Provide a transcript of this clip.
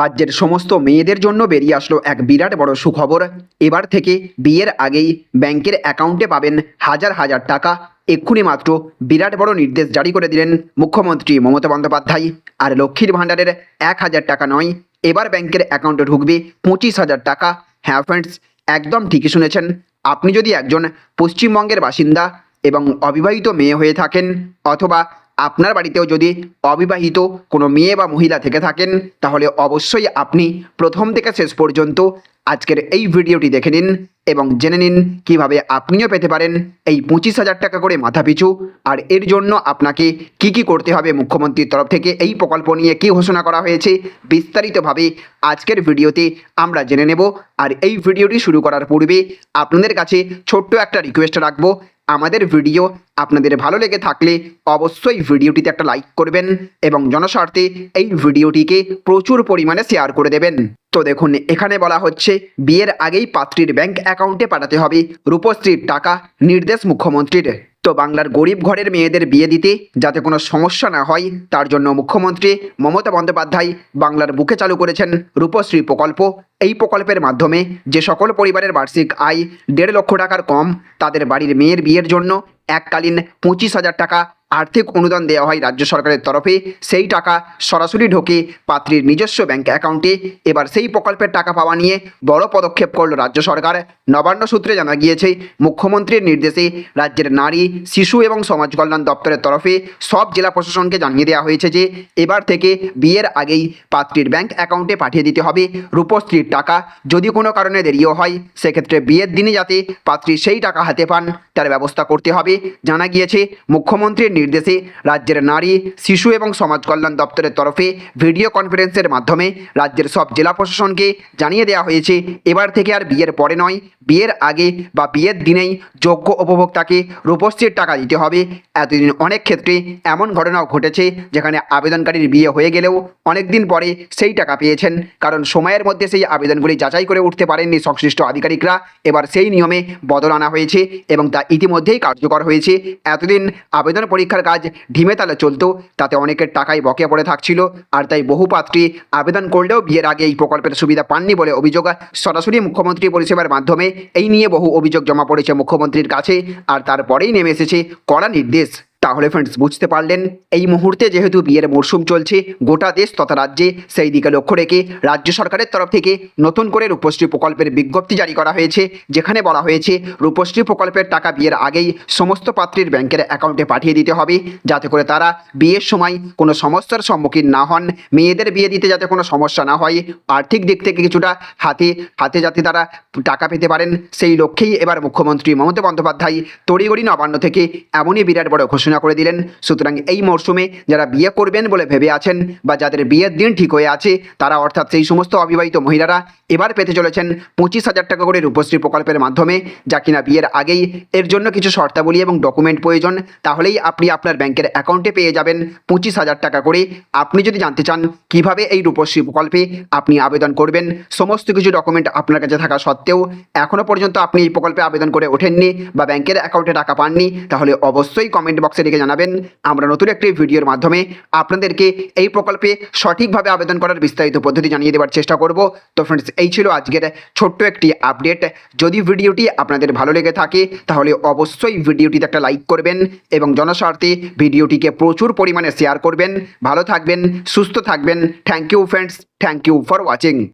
রাজ্যের সমস্ত মেয়েদের জন্য বেরিয়ে আসলো এক বিরাট বড় সুখবর। এবার থেকে বিয়ের আগেই ব্যাংকের অ্যাকাউন্টে পাবেন হাজার হাজার টাকা। এক্ষুনি মাত্র বিরাট বড় নির্দেশ জারি করে দিলেন মুখ্যমন্ত্রী মমতা বন্দ্যোপাধ্যায়। আর লক্ষ্মীর ভাণ্ডারের এক হাজার টাকা নয়, এবার ব্যাংকের অ্যাকাউন্টে ঢুকবে পঁচিশ হাজার টাকা। হ্যাঁ ফ্রেন্ডস একদম ঠিকই শুনেছেন। আপনি যদি একজন পশ্চিমবঙ্গের বাসিন্দা এবং অবিবাহিত মেয়ে হয়ে থাকেন অথবা আপনার বাড়িতেও যদি অবিবাহিত কোনো মেয়ে বা মহিলা থেকে থাকেন, তাহলে অবশ্যই আপনি প্রথম থেকে শেষ পর্যন্ত আজকের এই ভিডিওটি দেখে নিন এবং জেনে নিন কীভাবে আপনিও পেতে পারেন এই পঁচিশ হাজার টাকা করে মাথাপিছু। আর এর জন্য আপনাকে কি কি করতে হবে মুখ্যমন্ত্রীর তরফ থেকে এই প্রকল্প নিয়ে কি ঘোষণা করা হয়েছে বিস্তারিতভাবে আজকের ভিডিওতে আমরা জেনে নেব। আর এই ভিডিওটি শুরু করার পূর্বে আপনাদের কাছে ছোট্ট একটা রিকোয়েস্ট রাখব। আমাদের ভিডিও আপনাদের ভালো লেগে থাকলে অবশ্যই ভিডিওটিতে একটা লাইক করবেন এবং জনস্বার্থে এই ভিডিওটিকে প্রচুর পরিমাণে শেয়ার করে দেবেন। তো দেখুন, এখানে বলা হচ্ছে, বিয়ের আগেই পাত্রীর ব্যাংক অ্যাকাউন্টে পাঠাতে হবে রূপশ্রীর টাকা নির্দেশ মুখ্যমন্ত্রীর। তো বাংলার গরিব ঘরের মেয়েদের বিয়ে দিতে যাতে কোনো সমস্যা না হয়, তার জন্য মুখ্যমন্ত্রী মমতা বন্দ্যোপাধ্যায় বাংলার বুকে চালু করেছেন রূপশ্রী প্রকল্প। এই প্রকল্পের মাধ্যমে যে সকল পরিবারের বার্ষিক আয় দেড় লক্ষ টাকার কম, তাদের বাড়ির মেয়ের বিয়ের জন্য এককালীন পঁচিশ হাজার টাকা আর্থিক অনুদান দেওয়া হয় রাজ্য সরকারের তরফে। সেই টাকা সরাসরি ঢোকে পাত্রীর নিজস্ব ব্যাংক অ্যাকাউন্টে। এবার সেই প্রকল্পের টাকা পাওয়া নিয়ে বড় পদক্ষেপ করল রাজ্য সরকার। নবান্ন সূত্রে জানা গিয়েছে, মুখ্যমন্ত্রীর নির্দেশে রাজ্যের নারী, শিশু এবং সমাজ কল্যাণ দপ্তরের তরফে সব জেলা প্রশাসনকে জানিয়ে দেওয়া হয়েছে যে, এবার থেকে বিয়ের আগেই পাত্রীর ব্যাংক অ্যাকাউন্টে পাঠিয়ে দিতে হবে রূপশ্রীর টাকা। যদি কোনো কারণে দেরিও হয়, সেক্ষেত্রে বিয়ের দিনে যাতে পাত্রী সেই টাকা হাতে পান, তার ব্যবস্থা করতে হবে। জানা গিয়েছে, মুখ্যমন্ত্রীর নির্দেশে রাজ্যের নারী, শিশু এবং সমাজ কল্যাণ দপ্তরের তরফে ভিডিও কনফারেন্সের মাধ্যমে রাজ্যের সব জেলা প্রশাসনকে জানিয়ে দেওয়া হয়েছে, এবার থেকে আর বিয়ের পরে নয়, বিয়ের আগে বা বিয়ের দিনেই যোগ্য উপভোক্তাকে রূপশ্রীর টাকা দিতে হবে। এতদিন অনেক ক্ষেত্রে এমন ঘটনাও ঘটেছে, যেখানে আবেদনকারীর বিয়ে হয়ে গেলেও অনেক দিন পরে সেই টাকা পেয়েছেন, কারণ সময়ের মধ্যে সেই আবেদনগুলি যাচাই করে উঠতে পারেননি সংশ্লিষ্ট আধিকারিকরা। এবার সেই নিয়মে বদল আনা হয়েছে এবং তা ইতিমধ্যেই কার্যকর হয়েছে। এতদিন আবেদন পরীক্ষার কাজ ঢিমে তালে চলতো। তাতে অনেকের টাকাই বকে পড়ে থাকছিল, আর তাই বহু পাত্রী আবেদন করলেও বিয়ের আগে এই প্রকল্পের সুবিধা পাননি বলে অভিযোগ সরাসরি মুখ্যমন্ত্রী পরিষেবার মাধ্যমে। এই নিয়ে বহু অভিযোগ জমা পড়েছে মুখ্যমন্ত্রীর কাছে, আর তারপরেই নেমে এসেছে কড়া নির্দেশ। তাহলে ফ্রেন্ডস বুঝতে পারলেন, এই মুহূর্তে যেহেতু বিয়ের মরশুম চলছে, গোটা দেশ তথা রাজ্যে সেই দিকে লক্ষ্য রেখে রাজ্য সরকারের তরফ থেকে নতুন করে রূপশ্রী প্রকল্পের বিজ্ঞপ্তি জারি করা হয়েছে, যেখানে বলা হয়েছে রূপশ্রী প্রকল্পের টাকা বিয়ের আগেই সমস্ত পাত্রীর ব্যাংকের অ্যাকাউন্টে পাঠিয়ে দিতে হবে, যাতে করে তারা বিয়ের সময় কোনো সমস্যার সম্মুখীন না হন, মেয়েদের বিয়ে দিতে যাতে কোনো সমস্যা না হয়, আর্থিক দিক থেকে কিছুটা হাতে হাতে যাতে তারা টাকা পেতে পারেন, সেই লক্ষ্যেই এবার মুখ্যমন্ত্রী মমতা বন্দ্যোপাধ্যায় তড়িগড়ি নবান্ন থেকে এমনই বিরাট বড় ঘোষণা করে দিলেন। সুতরাং এই মরশুমে যারা বিয়ে করবেন বলে ভেবে আছেন বা যাদের বিয়ের দিন ঠিক হয়ে আছে, তারা অর্থাৎ সেই সমস্ত অবিবাহিত মহিলারা এবার পেতে চলেছেন পঁচিশ হাজার টাকা করে রূপশ্রী প্রকল্পের মাধ্যমে। যা কিনা বিয়ের আগেই এর জন্য কিছু শর্তাবলী এবং ডকুমেন্ট প্রয়োজন, তাহলেই আপনি আপনার ব্যাংকের অ্যাকাউন্টে পেয়ে যাবেন পঁচিশ হাজার টাকা করে। আপনি যদি জানতে চান কীভাবে এই রূপশ্রী প্রকল্পে আপনি আবেদন করবেন, সমস্ত কিছু ডকুমেন্ট আপনার কাছে থাকা সত্ত্বেও এখনও পর্যন্ত আপনি এই প্রকল্পে আবেদন করে ওঠেননি বা ব্যাংকের অ্যাকাউন্টে টাকা পাননি, তাহলে অবশ্যই কমেন্ট বক্সে লিখে জানাবেন। আমরা নতুন একটি ভিডিওর মাধ্যমে আপনাদেরকে এই প্রকল্পে সঠিকভাবে আবেদন করার বিস্তারিত পদ্ধতি জানিয়ে দেওয়ার চেষ্টা করব। তো ফ্রেন্ডস এই ছিল আজকের ছোট্ট একটি আপডেট যদি ভিডিওটি আপনাদের ভালো লেগে থাকে, তাহলে অবশ্যই ভিডিওটিতে একটা লাইক করবেন এবং জনস্বার্থে ভিডিওটিকে প্রচুর পরিমাণে শেয়ার করবেন। ভালো থাকবেন, সুস্থ থাকবেন। Thank you friends thank you for watching